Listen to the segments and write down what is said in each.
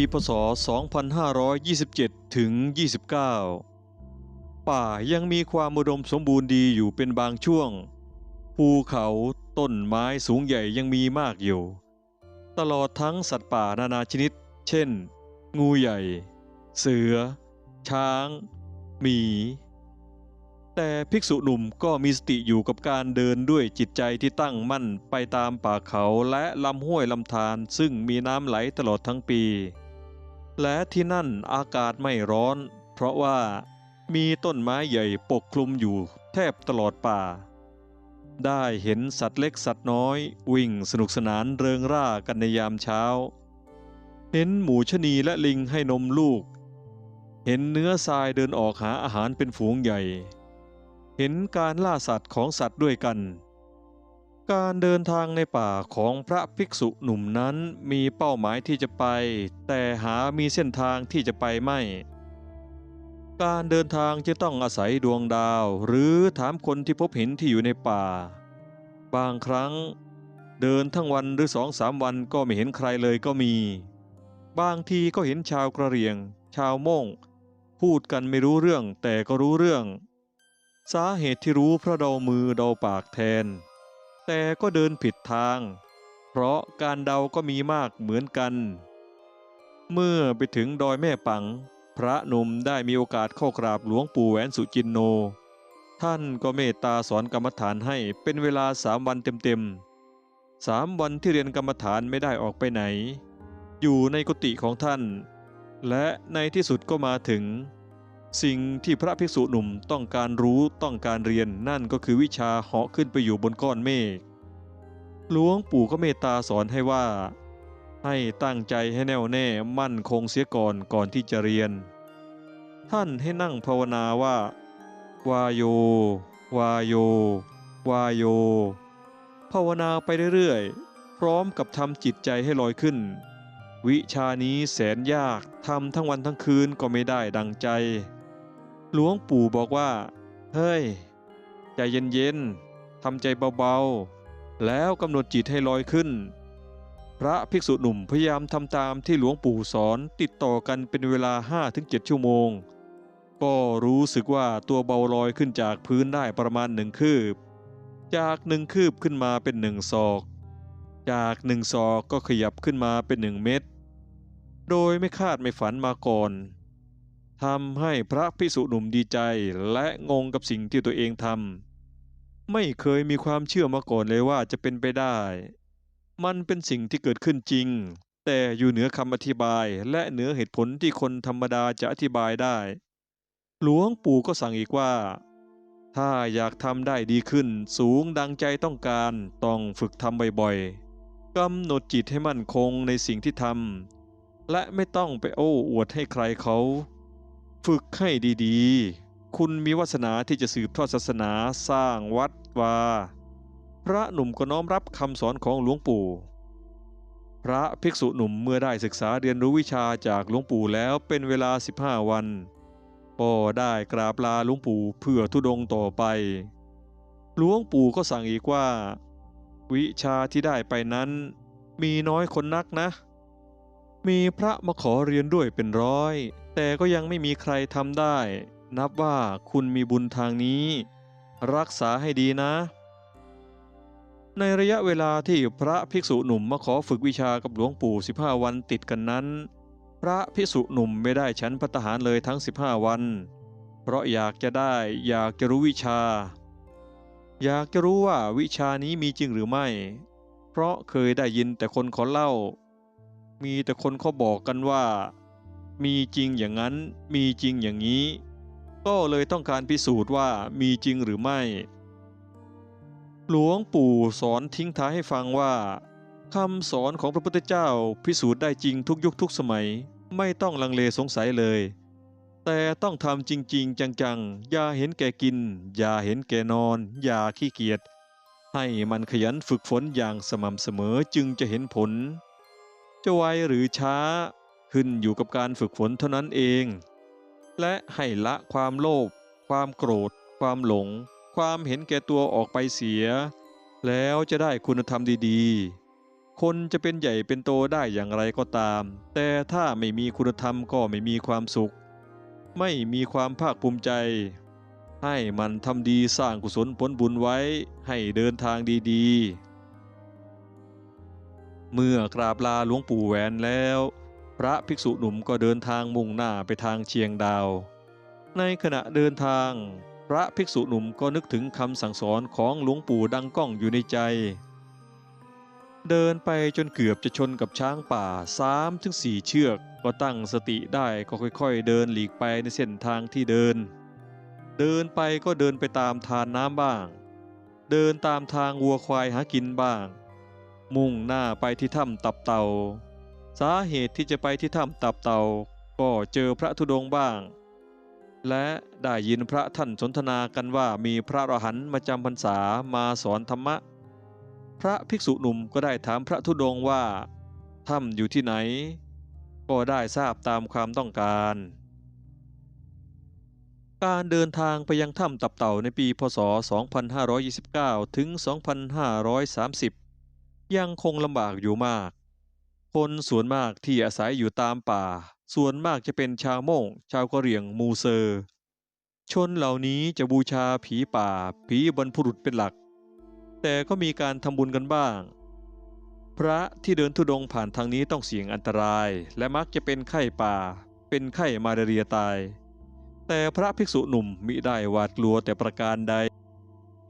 ปีพศ 2527 ถึง 29 ป่ายังมีความอุดมสมบูรณ์ดีอยู่เป็นบางช่วง ภูเขาต้นไม้สูงใหญ่ยังมีมากอยู่ ตลอดทั้งสัตว์ป่านานาชนิด เช่น งูใหญ่ เสือ ช้าง หมี แต่ภิกษุหนุ่มก็มีสติอยู่กับการเดินด้วยจิตใจที่ตั้งมั่นไปตามป่าเขาและลำห้วยลำธารซึ่งมีน้ำไหลตลอดทั้งปี และที่นั่นอากาศไม่ร้อน เพราะว่ามีต้นไม้ใหญ่ปกคลุมอยู่แทบตลอดป่า ได้เห็นสัตว์เล็กสัตว์น้อย วิ่งสนุกสนานเริงร่ากันในยามเช้า เห็นหมูชะนีและลิงให้นมลูก เห็นเนื้อทรายเดินออกหาอาหารเป็นฝูงใหญ่ เห็นการล่าสัตว์ของสัตว์ด้วยกัน การเดินทางในป่าของพระภิกษุหนุ่มนั้นมีเป้าหมายที่จะไป แต่หามีเส้นทางที่จะไปไม่ การเดินทางจะต้องอาศัยดวงดาว หรือถามคนที่พบเห็นที่อยู่ในป่า บางครั้ง เดินทั้งวันหรือสองสามวันก็ไม่เห็นใครเลยก็มี บางทีก็เห็นชาวกระเรียง ชาวม่ง พูดกันไม่รู้เรื่องแต่ก็รู้เรื่อง สาเหตุที่รู้เพราะเดามือเดาปากแทน แต่ก็เดินผิดทาง เพราะการเดาก็มีมากเหมือนกัน เมื่อไปถึงดอยแม่ปัง พระหนุ่มได้มีโอกาสเข้ากราบหลวงปู่แหวนสุจินโน ท่านก็เมตตาสอนกรรมฐานให้เป็นเวลาสามวันเต็มๆสามวันที่เรียนกรรมฐานไม่ได้ออกไปไหน อยู่ในกุฏิของท่าน และในที่สุดก็มาถึง สิ่งที่พระภิกษุหนุ่มต้องการรู้ต้องการเรียนนั่นก็คือวิชาเหาะขึ้นไปอยู่บนก้อนเมฆหลวงปู่ก็เมตตาสอนให้ว่า ให้ตั้งใจให้แน่วแน่มั่นคงเสียก่อนก่อนที่จะเรียน ท่านให้นั่งภาวนาว่า วาโย วาโย วาโย ภาวนาไปเรื่อยๆ พร้อมกับทำจิตใจให้ลอยขึ้น วิชานี้แสนยากทำทั้งวันทั้งคืนก็ไม่ได้ดังใจ หลวงปู่บอกว่า เฮ้ย ใจเย็นๆทำใจเบาๆ แล้วกำหนดจิตให้ลอยขึ้น พระภิกษุหนุ่มพยายามทำตามที่หลวงปู่สอนติดต่อกันเป็นเวลา 5-7 ชั่วโมง ก็รู้สึกว่าตัวเบาลอยขึ้นจากพื้นได้ประมาณหนึ่งคืบ จากหนึ่งคืบขึ้นมาเป็นหนึ่งศอก จากหนึ่งศอกก็ขยับขึ้นมาเป็นหนึ่งเม็ดโดยไม่คาดไม่ฝันมาก่อน ทำให้พระภิกษุหนุ่มดีใจและงงกับสิ่งที่ตัวเองทำไม่เคยมีความเชื่อมาก่อนเลยว่าจะเป็นไปได้ มันเป็นสิ่งที่เกิดขึ้นจริง แต่อยู่เหนือคำอธิบายและเหนือเหตุผลที่คนธรรมดาจะอธิบายได้ หลวงปู่ก็สั่งอีกว่า ถ้าอยากทำได้ดีขึ้น สูงดังใจต้องการต้องฝึกทำบ่อยๆกำหนดจิตให้มั่นคงในสิ่งที่ทำและไม่ต้องไปโอ้อวดให้ใครเขา ฝึกให้ดีๆ คุณมีวาสนาที่จะสืบทอดศาสนาสร้างวัดวา พระหนุ่มก็น้อมรับคำสอนของหลวงปู่ พระภิกษุหนุ่มเมื่อได้ศึกษาเรียนรู้วิชาจากหลวงปู่แล้วเป็นเวลา 15 วันก็ได้กราบลาหลวงปู่เพื่อทุดงต่อไป หลวงปู่ก็สั่งอีกว่า วิชาที่ได้ไปนั้นมีน้อยคนนักนะ มีพระมาขอเรียนด้วยเป็นร้อย แต่ก็ยังไม่มีใครทำได้ นับว่าคุณมีบุญทางนี้ รักษาให้ดีนะ ในระยะเวลาที่พระภิกษุหนุ่มมาขอฝึกวิชากับหลวงปู่ 15 วันติดกันนั้น พระภิกษุหนุ่มไม่ได้ฉันพัตตาหารเลยทั้ง 15 วัน เพราะอยากจะได้อยากจะรู้วิชา อยากจะรู้ว่าวิชานี้มีจริงหรือไม่ เพราะเคยได้ยินแต่คนขอเล่า มีแต่คนเขาบอกกันว่า มีจริงอย่างนั้น มีจริงอย่างนี้ ก็เลยต้องการพิสูจน์ว่ามีจริงหรือไม่ หลวงปู่สอนทิ้งท้ายให้ฟังว่าคำสอนของพระพุทธเจ้าพิสูจน์ได้จริงทุกยุคทุกสมัย ไม่ต้องลังเลสงสัยเลย แต่ต้องทำจริง ๆ จังๆ อย่าเห็นแก่กิน อย่าเห็นแก่นอน อย่าขี้เกียจให้มันขยันฝึกฝนอย่างสม่ำเสมอจึงจะเห็นผล จะไวหรือช้า ขึ้นอยู่กับการฝึกฝนเท่านั้นเอง และให้ละความโลภความโกรธ ความหลง ความเห็นแก่ตัวออกไปเสีย แล้วจะได้คุณธรรมดีๆ คนจะเป็นใหญ่เป็นโตได้อย่างไรก็ตาม แต่ถ้าไม่มีคุณธรรมก็ไม่มีความสุข ไม่มีความภาคภูมิใจ ให้มันทำดีสร้างกุศลผลบุญไว้ให้เดินทางดีๆ เมื่อกราบลาหลวงปู่แหวนแล้ว พระภิกษุหนุ่มก็เดินทางมุ่งหน้าไปทางเชียงดาว ในขณะเดินทาง พระภิกษุหนุ่มก็นึกถึงคำสั่งสอนของหลวงปู่ดังก้องอยู่ในใจ เดินไปจนเกือบจะชนกับช้างป่าสามถึงสี่เชือก ก็ตั้งสติได้ก็ค่อยๆ เดินหลีกไปในเส้นทางที่เดิน เดินไปก็เดินไปตามทานน้ำบ้าง เดินตามทางวัวควายหากินบ้าง มุ่งหน้าไปที่ถ้ำตับเต่าสาเหตุที่จะไปที่ถ้ำตับเต่าก็เจอพระธุดงบ้าง และได้ยินพระท่านสนทนากันว่ามีพระอรหันต์มาจำพรรษามาสอนธรรมะ พระภิกษุหนุ่มก็ได้ถามพระธุดงว่าถ้ำอยู่ที่ไหน ก็ได้ทราบตามความต้องการ การเดินทางไปยังถ้ำตับเต่าในปีพศ 2529 ถึง 2530 ยังคงลำบากอยู่มาก คนส่วนมากที่อาศัยอยู่ตามป่า ส่วนมากจะเป็นชาวโม่ง ชาวกะเหรี่ยงมูเซอร์ ชนเหล่านี้จะบูชาผีป่า ผีบรรพุรุษเป็นหลัก แต่ก็มีการทำบุญกันบ้าง พระที่เดินทุดงค์ผ่านทางนี้ต้องเสี่ยงอันตราย และมักจะเป็นไข้ป่า เป็นไข้มาลาเรียตาย แต่พระภิกษุหนุ่มมิได้หวาดกลัวแต่ประการใด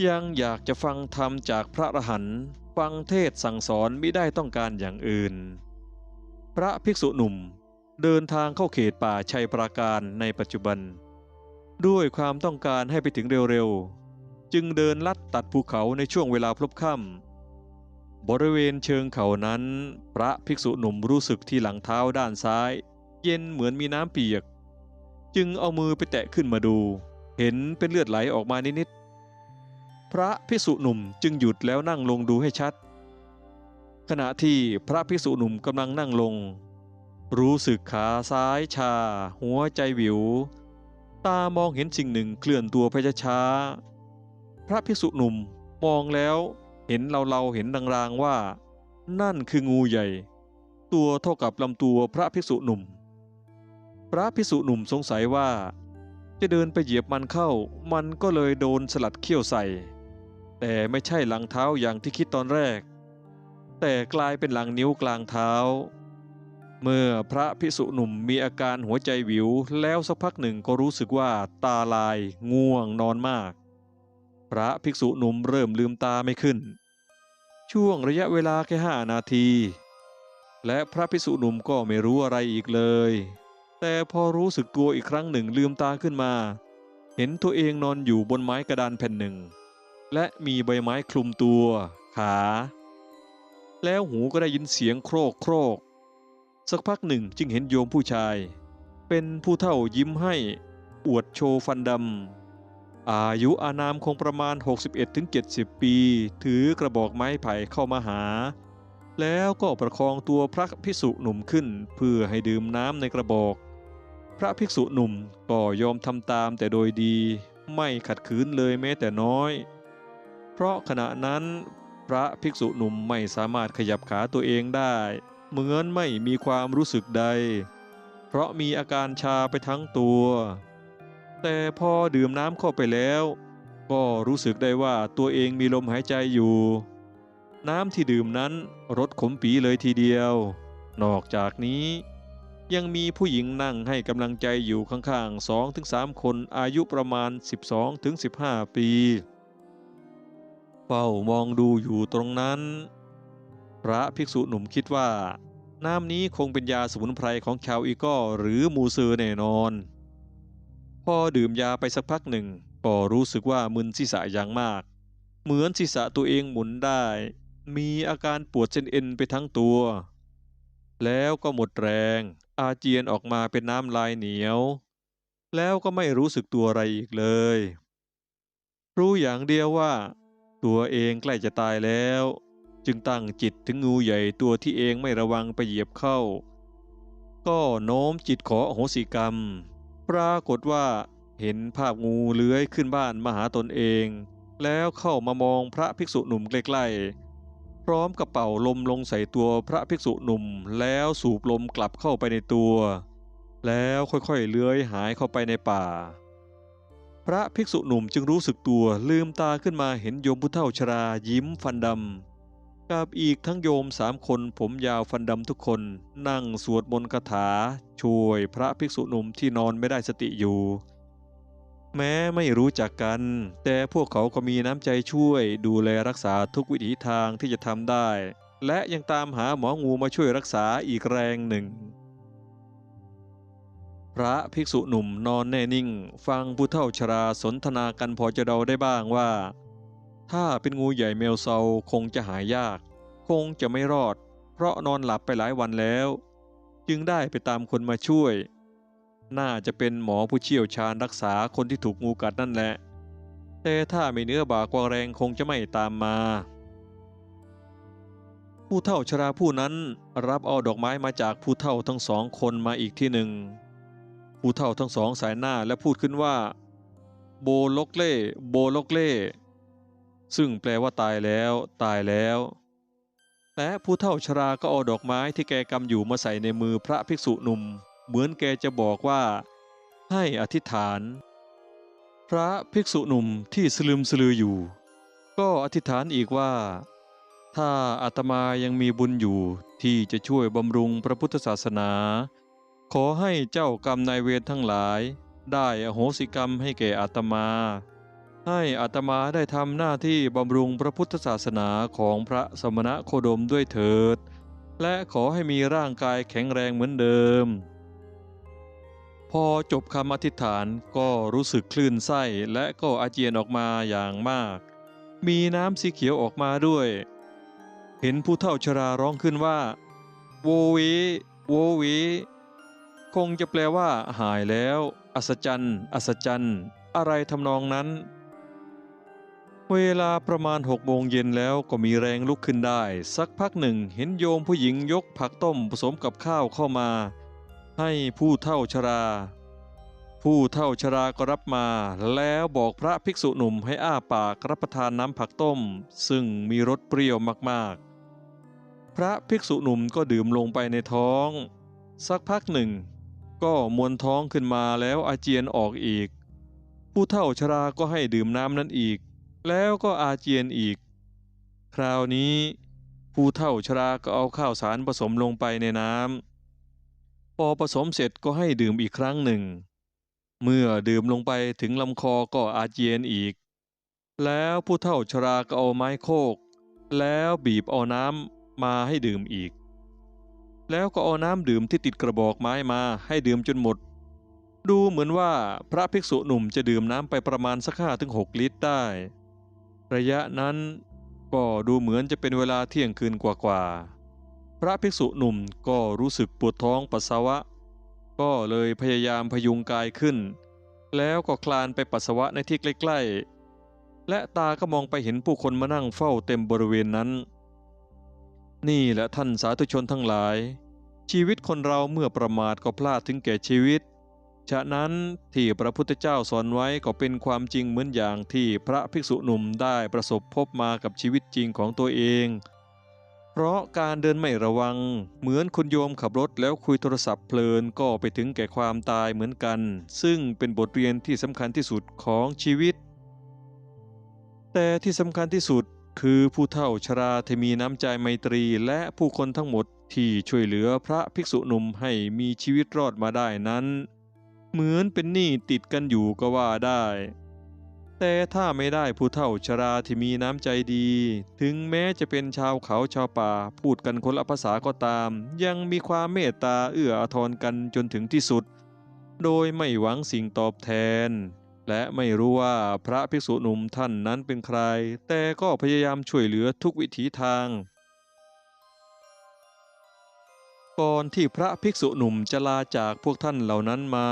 ยังอยากจะฟังธรรมจากพระอรหันต์ ฟังเทศสั่งสอนมิได้ต้องการอย่างอื่น พระภิกษุหนุ่มเดินทางเข้าเขตป่าชัยปราการในปัจจุบัน ด้วยความต้องการให้ไปถึงเร็วๆ จึงเดินลัดตัดภูเขาในช่วงเวลาพลบค่ำบริเวณเชิงเขานั้น พระภิกษุหนุ่มรู้สึกที่หลังเท้าด้านซ้าย เย็นเหมือนมีน้ำเปียก จึงเอามือไปแตะขึ้นมาดู เห็นเป็นเลือดไหลออกมานิดๆ พระภิกษุหนุ่มจึงหยุดแล้วนั่งลงดูให้ชัด ขณะที่พระภิกษุหนุ่มกำลังนั่งลง รู้สึกขาซ้ายชา หัวใจวิว ตามองเห็นสิ่งหนึ่งเคลื่อนตัวไปช้าพระภิกษุหนุ่มมองแล้วเห็นเราเราเห็นรางๆว่า นั่นคืองูใหญ่ ตัวเท่ากับลำตัวพระภิกษุหนุ่ม พระภิกษุหนุ่มสงสัยว่าจะเดินไปเหยียบมันเข้า มันก็เลยโดนสลัดเขี้ยวใส่ แต่ไม่ใช่หลังเท้าอย่างที่คิดตอนแรก แต่กลายเป็นหลังนิ้วกลางเท้า เมื่อพระภิกษุหนุ่มมีอาการหัวใจวิว แล้วสักพักหนึ่งก็รู้สึกว่าตาลายง่วงนอนมาก พระภิกษุหนุ่มเริ่มลืมตาไม่ขึ้น ช่วงระยะเวลาแค่ห้านาที และพระภิกษุหนุ่มก็ไม่รู้อะไรอีกเลย แต่พอรู้สึกตัวอีกครั้งหนึ่งลืมตาขึ้นมา เห็นตัวเองนอนอยู่บนไม้กระดานแผ่นหนึ่ง และมีใบไม้คลุมตัว ขา แล้วหูก็ได้ยินเสียงโครกโครก สักพักหนึ่งจึงเห็นโยมผู้ชาย เป็นผู้เฒ่ายิ้มให้ อวดโชว์ฟันดำ อายุอานามคงประมาณ 61-70 ปี ถือกระบอกไม้ไผ่เข้ามาหา แล้วก็ประคองตัวพระภิกษุหนุ่มขึ้น เพื่อให้ดื่มน้ำในกระบอก พระภิกษุหนุ่มก็ยอมทำตามแต่โดยดี ไม่ขัดขืนเลยแม้แต่น้อย เพราะขณะนั้นพระภิกษุหนุ่มไม่สามารถขยับขาตัวเองได้ เหมือนไม่มีความรู้สึกใด เพราะมีอาการชาไปทั้งตัว แต่พอดื่มน้ำเข้าไปแล้ว ก็รู้สึกได้ว่าตัวเองมีลมหายใจอยู่ น้ำที่ดื่มนั้นรสขมปีเลยทีเดียว นอกจากนี้ ยังมีผู้หญิงนั่งให้กำลังใจอยู่ข้างๆสองถึงสามคนอายุประมาณ 12ถึง15 ปี เฝ้ามองดูอยู่ตรงนั้น พระภิกษุหนุ่มคิดว่า น้ำนี้คงเป็นยาสมุนไพรของชาวอีก้อหรือมูเซอร์แน่นอน พอดื่มยาไปสักพักหนึ่งก็รู้สึกว่ามึนศีรษะอย่างมาก เหมือนศีรษะตัวเองหมุนได้ มีอาการปวดเส้นเอ็นไปทั้งตัว แล้วก็หมดแรง อาเจียนออกมาเป็นน้ำลายเหนียว แล้วก็ไม่รู้สึกตัวอะไรอีกเลย รู้อย่างเดียวว่า ตัวเองใกล้จะตายแล้ว จึงตั้งจิตถึงงูใหญ่ตัวที่เองไม่ระวังไปเหยียบเข้า ก็โน้มจิตขออโหสิกรรม ปรากฏว่าเห็นภาพงูเลื้อยขึ้นบ้านมาหาตนเอง แล้วเข้ามามองพระภิกษุหนุ่มใกล้ๆ พร้อมกับเป่าลมลงใส่ตัวพระภิกษุหนุ่ม แล้วสูบลมกลับเข้าไปในตัว แล้วค่อยๆเลื้อยหายเข้าไปในป่า พระภิกษุหนุ่มจึงรู้สึกตัวลืมตาขึ้นมาเห็นโยมผู้เฒ่าชรายิ้มฟันดำกับอีกทั้งโยมสามคนผมยาวฟันดำทุกคน นั่งสวดมนต์คาถา ช่วยพระภิกษุหนุ่มที่นอนไม่ได้สติอยู่ แม้ไม่รู้จักกัน แต่พวกเขาก็มีน้ำใจช่วยดูแลรักษาทุกวิถีทางที่จะทำได้ และยังตามหาหมองูมาช่วยรักษาอีกแรงหนึ่ง ระภิกษุหนุ่มนอนแน่นิ่ง ฟังผู้เฒ่าชราสนทนากันพอจะเดาได้บ้างว่า ถ้าเป็นงูใหญ่แมวเซาคงจะหายาก คงจะไม่รอด เพราะนอนหลับไปหลายวันแล้ว จึงได้ไปตามคนมาช่วย น่าจะเป็นหมอผู้เชี่ยวชาญรักษาคนที่ถูกงูกัดนั่นแหละ แต่ถ้าไม่เนื้อบากกว่าแรงคงจะไม่ตามมาผู้เฒ่าชราผู้นั้นรับเอาดอกไม้มาจากผู้เฒ่าทั้งสองคนมาอีกที่หนึ่ง ผู้เฒ่าทั้งสองสายหน้าและพูดขึ้นว่า โบลกเล่โบลกเล่ซึ่งแปลว่าตายแล้วตายแล้วและผู้เฒ่าชราก็เอาดอกไม้ที่แกกำอยู่มาใส่ในมือพระภิกษุหนุ่ม เหมือนแกจะบอกว่า ให้อธิษฐาน พระภิกษุหนุ่มที่สลืมสลืออยู่ ก็อธิษฐานอีกว่า ถ้าอาตมายังมีบุญอยู่ที่จะช่วยบำรุงพระพุทธศาสนา ขอให้เจ้ากรรมนายเวรทั้งหลาย ได้อโหสิกรรมให้แก่อาตมา ให้อาตมาได้ทำหน้าที่บำรุงพระพุทธศาสนาของพระสมณะโคดมด้วยเถิด และขอให้มีร่างกายแข็งแรงเหมือนเดิม พอจบคำอธิษฐานก็รู้สึกคลื่นไส้และก็อาเจียนออกมาอย่างมาก มีน้ำสีเขียวออกมาด้วย เห็นผู้เฒ่าชราร้องขึ้นว่า โววีโววี คงจะแปลว่า หายแล้ว อัศจรรย์ อัศจรรย์ อะไรทำนองนั้น เวลาประมาณหกโมงเย็นแล้วก็มีแรงลุกขึ้นได้ สักพักหนึ่งเห็นโยมผู้หญิงยกผักต้มผสมกับข้าวเข้ามา ให้ผู้เฒ่าชรา ผู้เฒ่าชราก็รับมา แล้วบอกพระภิกษุหนุ่มให้อ้าปากรับประทานน้ำผักต้ม ซึ่งมีรสเปรี้ยวมากๆ พระภิกษุหนุ่มก็ดื่มลงไปในท้อง สักพักหนึ่ง ก็มวนท้องขึ้นมาแล้วอาเจียนออกอีก ผู้เฒ่าชราก็ให้ดื่มน้ำนั้นอีก แล้วก็อาเจียนอีก คราวนี้ ผู้เฒ่าชราก็เอาข้าวสารผสมลงไปในน้ำพอผสมเสร็จก็ให้ดื่มอีกครั้งหนึ่ง เมื่อดื่มลงไปถึงลำคอก็อาเจียนอีก แล้วผู้เฒ่าชราก็เอาไม้โคก แล้วบีบเอาน้ำมาให้ดื่มอีก แล้วก็เอาน้ำดื่มที่ติดกระบอกไม้มาให้ดื่มจนหมด ดูเหมือนว่าพระภิกษุหนุ่มจะดื่มน้ำไปประมาณสักห้าถึงหกลิตรได้ ระยะนั้นก็ดูเหมือนจะเป็นเวลาเที่ยงคืนกว่าๆ พระภิกษุหนุ่มก็รู้สึกปวดท้องปัสสาวะ ก็เลยพยายามพยุงกายขึ้น แล้วก็คลานไปปัสสาวะในที่ใกล้ๆ และตาก็มองไปเห็นผู้คนมานั่งเฝ้าเต็มบริเวณนั้น นี่แหละท่านสาธุชนทั้งหลาย ชีวิตคนเราเมื่อประมาทก็พลาดถึงแก่ชีวิต ฉะนั้นที่พระพุทธเจ้าสอนไว้ก็เป็นความจริงเหมือนอย่างที่พระภิกษุหนุ่มได้ประสบพบมากับชีวิตจริงของตัวเอง เพราะการเดินไม่ระวัง เหมือนคุณโยมขับรถแล้วคุยโทรศัพท์เพลินก็ไปถึงแก่ความตายเหมือนกัน ซึ่งเป็นบทเรียนที่สำคัญที่สุดของชีวิต แต่ที่สำคัญที่สุด คือผู้เฒ่าชราที่มีน้ำใจไมตรีและผู้คนทั้งหมดที่ช่วยเหลือพระภิกษุหนุ่มให้มีชีวิตรอดมาได้นั้น เหมือนเป็นหนี้ติดกันอยู่ก็ว่าได้ แต่ถ้าไม่ได้ผู้เฒ่าชราที่มีน้ำใจดี ถึงแม้จะเป็นชาวเขาชาวป่าพูดกันคนละภาษาก็ตาม ยังมีความเมตตาเอื้ออาทรกันจนถึงที่สุด โดยไม่หวังสิ่งตอบแทน และไม่รู้ว่าพระภิกษุหนุ่มท่านนั้นเป็นใคร แต่ก็พยายามช่วยเหลือทุกวิถีทาง ก่อนที่พระภิกษุหนุ่มจะลาจากพวกท่านเหล่านั้นมา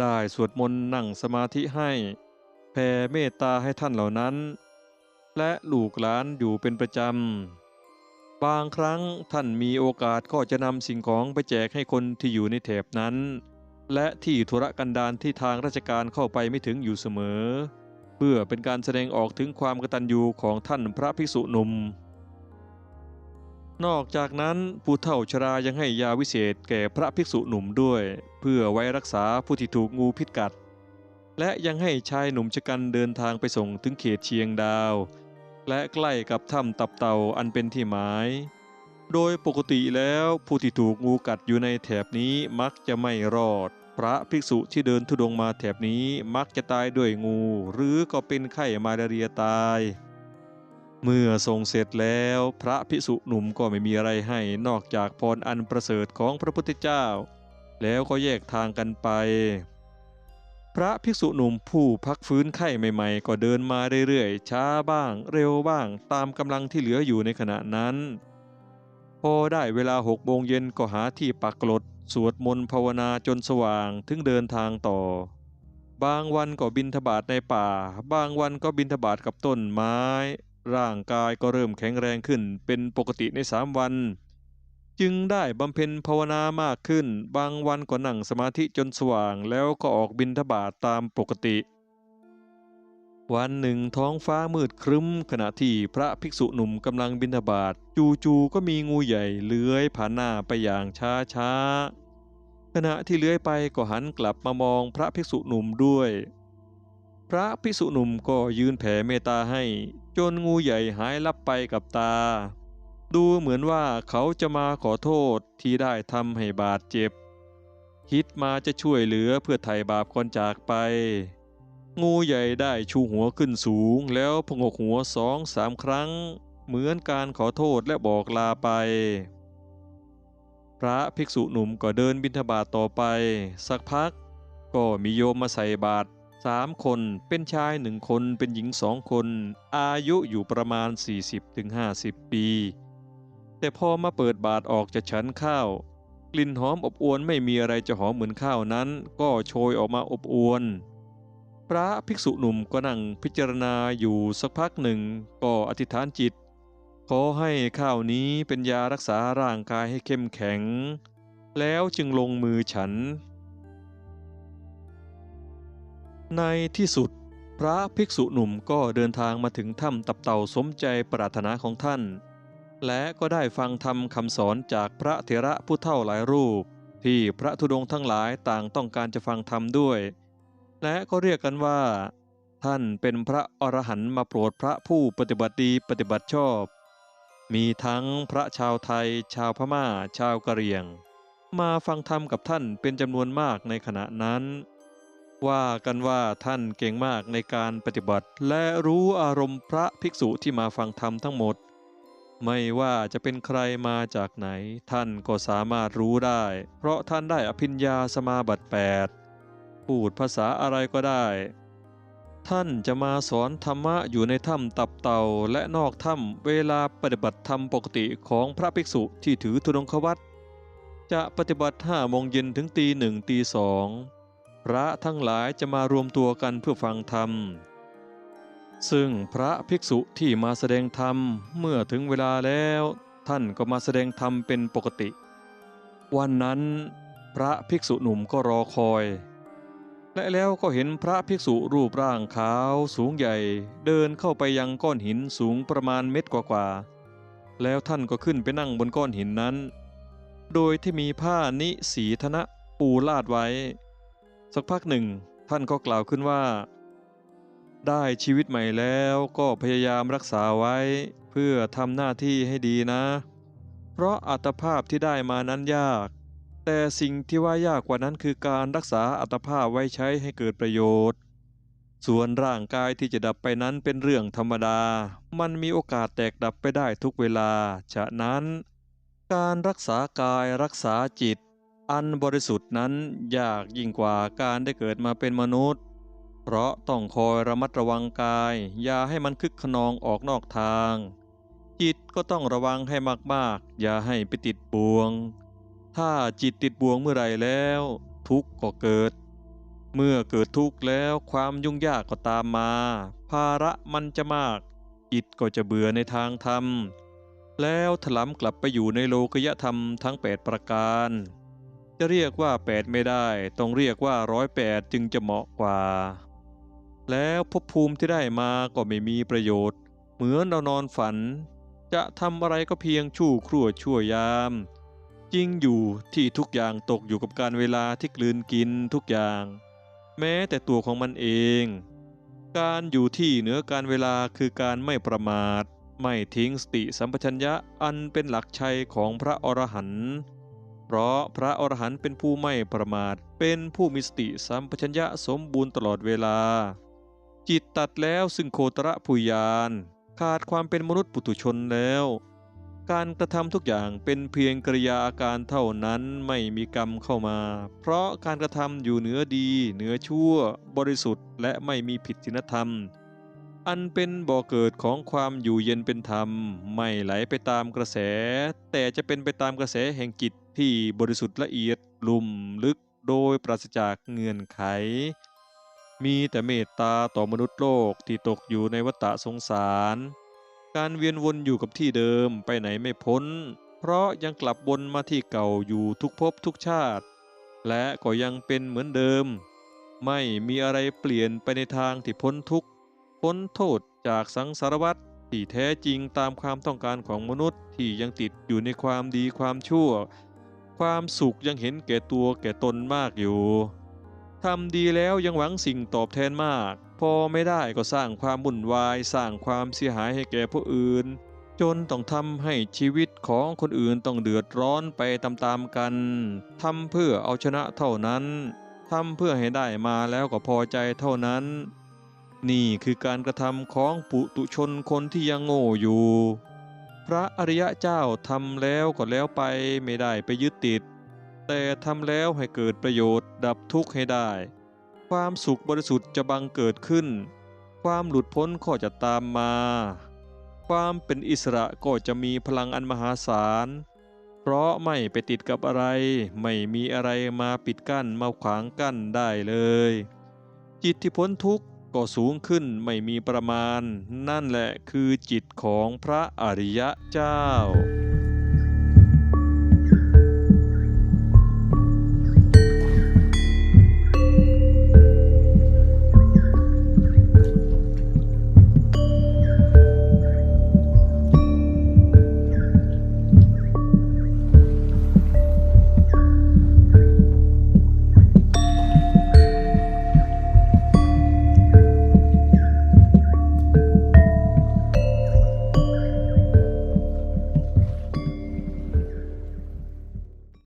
ได้สวดมนต์นั่งสมาธิให้ แผ่เมตตาให้ท่านเหล่านั้น และลูกหลานอยู่เป็นประจำ บางครั้งท่านมีโอกาสก็จะนำสิ่งของไปแจกให้คนที่อยู่ในแถบนั้น และที่ธุรกันดารที่ทางราชการเข้าไปไม่ถึงอยู่เสมอ เพื่อเป็นการแสดงออกถึงความกตัญญูของท่านพระภิกษุหนุ่ม นอกจากนั้นผู้เฒ่าชรายังให้ยาวิเศษแก่พระภิกษุหนุ่มด้วย เพื่อไว้รักษาผู้ที่ถูกงูพิษกัด และยังให้ชายหนุ่มชะกันเดินทางไปส่งถึงเขตเชียงดาว และใกล้กับถ้ำตับเต่าอันเป็นที่หมายโดยปกติแล้วผู้ที่ถูกงูกัดอยู่ในแถบนี้มักจะไม่รอด ระภิกษุที่เดินทุดงมาแถบนี้มักจะตายด้วยงู หรือก็เป็นไข้มาลาเรียตาย เมื่อทรงเสร็จแล้ว พระภิกษุหนุ่มก็ไม่มีอะไรให้นอกจากพรอันประเสริฐของพระพุทธเจ้า แล้วก็แยกทางกันไป พระภิกษุหนุ่มผู้พักฟื้นไข้ใหม่ๆ ก็เดินมาเรื่อยๆ ช้าบ้าง เร็วบ้างตามกำลังที่เหลืออยู่ในขณะนั้น พอได้เวลาหกโมงเย็นก็หาที่ปักกลด สวดมนต์ภาวนาจนสว่างถึงเดินทางต่อ บางวันก็บินทบาทในป่า บางวันก็บินทบาทกับต้นไม้ ร่างกายก็เริ่มแข็งแรงขึ้นเป็นปกติในสามวัน จึงได้บำเพ็ญภาวนามากขึ้น บางวันก็นั่งสมาธิจนสว่างแล้วก็ออกบินทบาทตามปกติวันหนึ่งท้องฟ้ามืดครึ้มขณะที่พระภิกษุหนุ่มกำลังบิณฑบาตจู่ๆก็มีงูใหญ่เลื้อยผ่านหน้าไปอย่างช้าช้า ขณะที่เลื้อยไปก็หันกลับมามองพระภิกษุหนุ่มด้วย พระภิกษุหนุ่มก็ยืนแผ่เมตตาให้ จนงูใหญ่หายลับไปกับตา ดูเหมือนว่าเขาจะมาขอโทษที่ได้ทำให้บาดเจ็บ คิดมาจะช่วยเหลือเพื่อไถ่บาปก่อนจากไป งูใหญ่ได้ชูหัวขึ้นสูง แล้วพงกหัวสองสามครั้ง เหมือนการขอโทษและบอกลาไป พระภิกษุหนุ่มก็เดินบิณฑบาตต่อไป สักพัก ก็มีโยมมาใส่บาตรสามคนเป็นชายหนึ่งคนเป็นหญิงสองคน อายุอยู่ประมาณ 40-50 ปี แต่พอมาเปิดบาตรออกจะฉันข้าว กลิ่นหอมอบอวนไม่มีอะไรจะหอมเหมือนข้าวนั้น ก็โชยออกมาอบอวน พระภิกษุหนุ่มก็นั่งพิจารณาอยู่สักพักหนึ่ง ก็อธิษฐานจิต ขอให้ข้าวนี้เป็นยารักษาร่างกายให้เข้มแข็ง แล้วจึงลงมือฉัน ในที่สุดพระภิกษุหนุ่มก็เดินทางมาถึงถ้ำตับเต่าสมใจปรารถนาของท่าน และก็ได้ฟังธรรมคำสอนจากพระเถระผู้เฒ่าหลายรูป ที่พระธุดงทั้งหลายต่างต้องการจะฟังธรรมด้วย และก็เรียกกันว่า ท่านเป็นพระอรหันต์มาโปรดพระผู้ปฏิบัติดีปฏิบัติชอบ มีทั้งพระชาวไทย ชาวพม่า ชาวกะเหรี่ยง มาฟังธรรมกับท่านเป็นจำนวนมากในขณะนั้น ว่ากันว่าท่านเก่งมากในการปฏิบัติ และรู้อารมณ์พระภิกษุที่มาฟังธรรมทั้งหมด ไม่ว่าจะเป็นใครมาจากไหน ท่านก็สามารถรู้ได้ เพราะท่านได้อภิญญาสมาบัติแปดพูดภาษาอะไรก็ได้ ท่านจะมาสอนธรรมะอยู่ในถ้ำตับเต่าและนอกถ้ำเวลาปฏิบัติธรรมปกติของพระภิกษุที่ถือธุดงควัตจะปฏิบัติห้าโมงเย็นถึงตีหนึ่งตีสองพระทั้งหลายจะมารวมตัวกันเพื่อฟังธรรม ซึ่งพระภิกษุที่มาแสดงธรรมเมื่อถึงเวลาแล้ว ท่านก็มาแสดงธรรมเป็นปกติ วันนั้น พระภิกษุหนุ่มก็รอคอย และแล้วก็เห็นพระภิกษุรูปร่างขาวสูงใหญ่ เดินเข้าไปยังก้อนหินสูงประมาณเม็ดกว่าๆแล้วท่านก็ขึ้นไปนั่งบนก้อนหินนั้น โดยที่มีผ้านิสีธนะปูลาดไว้ สักพักหนึ่งท่านก็กล่าวขึ้นว่า ได้ชีวิตใหม่แล้วก็พยายามรักษาไว้ เพื่อทำหน้าที่ให้ดีนะ เพราะอัตภาพที่ได้มานั้นยาก แต่สิ่งที่ว่ายากกว่านั้นคือการรักษาอัตภาพไว้ใช้ให้เกิดประโยชน์ ส่วนร่างกายที่จะดับไปนั้นเป็นเรื่องธรรมดา มันมีโอกาสแตกดับไปได้ทุกเวลา ฉะนั้น การรักษากายรักษาจิต อันบริสุทธิ์นั้นยากยิ่งกว่าการได้เกิดมาเป็นมนุษย์ เพราะต้องคอยระมัดระวังกาย อย่าให้มันคึกขนองออกนอกทาง จิตก็ต้องระวังให้มากๆ อย่าให้ไปติดบ่วง ถ้าจิตติดบ่วงเมื่อไรแล้ว ทุกข์ก็เกิด เมื่อเกิดทุกข์แล้วความยุ่งยากก็ตามมา ภาระมันจะมาก จิตก็จะเบื่อในทางธรรม แล้วถลำกลับไปอยู่ในโลกยธรรมทั้ง 8 ประการ จะเรียกว่า 8 ไม่ได้ ต้องเรียกว่าร้อยแปดจึงจะเหมาะกว่า แล้วภพภูมิที่ได้มาก็ไม่มีประโยชน์ เหมือนเรานอนฝัน จะทำอะไรก็เพียงชั่วครั่วชั่วยาม จริงอยู่ที่ทุกอย่างตกอยู่กับการเวลาที่กลืนกินทุกอย่าง แม้แต่ตัวของมันเอง การอยู่ที่เหนือการเวลาคือการไม่ประมาท ไม่ทิ้งสติสัมปชัญญะอันเป็นหลักชัยของพระอรหันต์เพราะพระอรหันต์เป็นผู้ไม่ประมาท เป็นผู้มีสติสัมปชัญญะสมบูรณ์ตลอดเวลา จิตตัดแล้วซึ่งโคตรภูยาน ขาดความเป็นมนุษย์ปุถุชนแล้ว การกระทำทุกอย่างเป็นเพียงกริยาอาการเท่านั้นไม่มีกรรมเข้ามา เพราะการกระทำอยู่เหนือดี เหนือชั่ว บริสุทธิ์ และไม่มีผิดศีลธรรม อันเป็นบ่อเกิดของความอยู่เย็นเป็นธรรม ไม่ไหลไปตามกระแส แต่จะเป็นไปตามกระแสแห่งจิตที่บริสุทธิ์ละเอียดลุ่มลึกโดยปราศจากเงื่อนไข มีแต่เมตตาต่อมนุษย์โลกที่ตกอยู่ในวัฏสงสาร การเวียนวนอยู่กับที่เดิมไปไหนไม่พ้น เพราะยังกลับวนมาที่เก่าอยู่ทุกภพทุกชาติ และก็ยังเป็นเหมือนเดิม ไม่มีอะไรเปลี่ยนไปในทางที่พ้นทุกข์พ้นโทษจากสังสารวัฏที่แท้จริงตามความต้องการของมนุษย์ที่ยังติดอยู่ในความดีความชั่ว ความสุขยังเห็นแก่ตัวแก่ตนมากอยู่ ทำดีแล้วยังหวังสิ่งตอบแทนมาก พอไม่ได้ก็สร้างความวุ่นวาย สร้างความเสียหายให้แก่ผู้อื่น จนต้องทำให้ชีวิตของคนอื่นต้องเดือดร้อนไปตามๆกันทำเพื่อเอาชนะเท่านั้นทำเพื่อให้ได้มาแล้วก็พอใจเท่านั้น นี่คือการกระทำของปุตุชนคนที่ยังโง่อยู่ พระอริยะเจ้าทำแล้วก็แล้วไปไม่ได้ไปยึดติด แต่ทำแล้วให้เกิดประโยชน์ดับทุกข์ให้ได้ ความสุขบริสุทธิ์จะบังเกิดขึ้น ความหลุดพ้นก็จะตามมา ความเป็นอิสระก็จะมีพลังอันมหาศาล เพราะไม่ไปติดกับอะไร ไม่มีอะไรมาปิดกั้นมาขวางกั้นได้เลย จิตที่พ้นทุกข์ก็สูงขึ้นไม่มีประมาณ นั่นแหละคือจิตของพระอริยะเจ้า